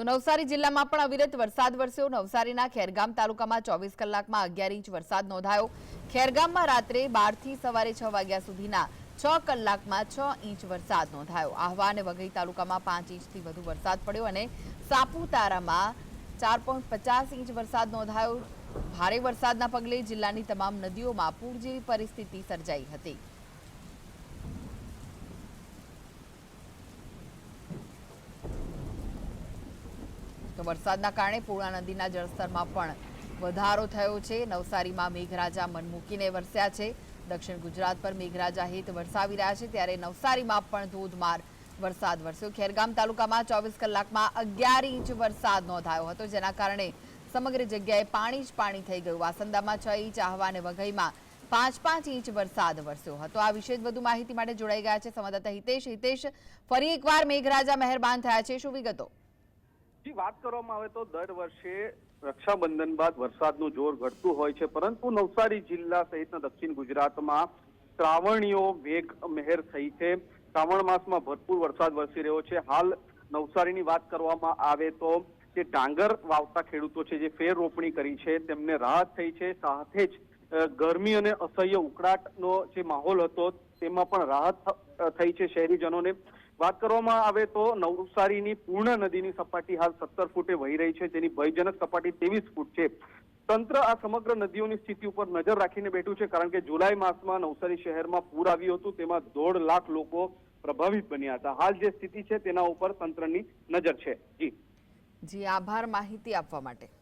તો નવસારી જિલ્લામાં પણ અવિરત વરસાદ વરસ્યો. નવસારીના ખેરગામ તાલુકામાં ચોવીસ કલાકમાં અગિયાર ઇંચ વરસાદ નોંધાયો. ખેરગામમાં રાત્રે બારથી સવારે છ વાગ્યા સુધીના છ કલાકમાં છ ઇંચ વરસાદ નોંધાયો. આહવા અને વઘઈ તાલુકામાં પાંચ ઇંચથી વધુ વરસાદ પડ્યો અને સાપુતારામાં ચાર પચાસ ઇંચ વરસાદ નોંધાયો. ભારે વરસાદના પગલે જિલ્લાની તમામ નદીઓમાં પૂર જેવી પરિસ્થિતિ સર્જાઈ હતી. તો વરસાદના કારણે પૂર્ણા નદીના જળસ્તરમાં પણ વધારો થયો છે. નવસારીમાં મેઘરાજા મન મૂકીને વરસ્યા છે. દક્ષિણ ગુજરાત પર મેઘરાજા હિત વરસાવી રહ્યા છે ત્યારે નવસારીમાં પણ ધોધમાર વરસાદ વરસ્યો. ખેરગામ તાલુકામાં ચોવીસ કલાકમાં અગિયાર ઇંચ વરસાદ નોંધાયો હતો, જેના કારણે સમગ્ર જગ્યાએ પાણી જ પાણી થઈ ગયું. વાસંદામાં છ ઇંચ, આહવા અને વઘઈમાં પાંચ પાંચ ઇંચ વરસાદ વરસ્યો હતો. આ વિશે વધુ માહિતી માટે જોડાઈ ગયા છે સંવાદદાતા હિતેશ. હિતેશ, ફરી એકવાર મેઘરાજા મહેરબાન થયા છે. શું વિગતો? જી, વાત કરવામાં આવે તો દર વર્ષે રક્ષાબંધન બાદ વરસાદનું જોર ઘટતું હોય છે, પરંતુ નવસારી જિલ્લા સહિતના દક્ષિણ ગુજરાતમાં શ્રાવણીઓ મેઘ મહેર થઈ છે. શ્રાવણ માસમાં ભરપૂર વરસાદ વરસી રહ્યો છે. હાલ નવસારીની વાત કરવામાં આવે તો જે ડાંગર વાવતા ખેડૂતો છે, જે ફેર રોપણી કરી છે, તેમને રાહત થઈ છે. સાથે જ ગરમી અને અસહ્ય ઉકળાટનો જે માહોલ હતો, તેમાં પણ રાહત થઈ છે શહેરીજનોને. વાત કરવામાં આવે તો નવસારીની પૂર્ણ નદીની સપાટી હાલ સત્તર ફૂટે વહી રહી છે, જેની ભયજનક સપાટી ત્રેવીસ ફૂટ છે. તંત્ર આ સમગ્ર નદીઓની સ્થિતિ ઉપર નજર રાખીને બેઠું છે, કારણ કે જુલાઈ માસમાં નવસારી શહેરમાં પૂર આવ્યું હતું, તેમાં દોઢ લાખ લોકો પ્રભાવિત બન્યા હતા. હાલ જે સ્થિતિ છે, તેના ઉપર તંત્રની નજર છે. જી. જી, આભાર માહિતી આપવા માટે.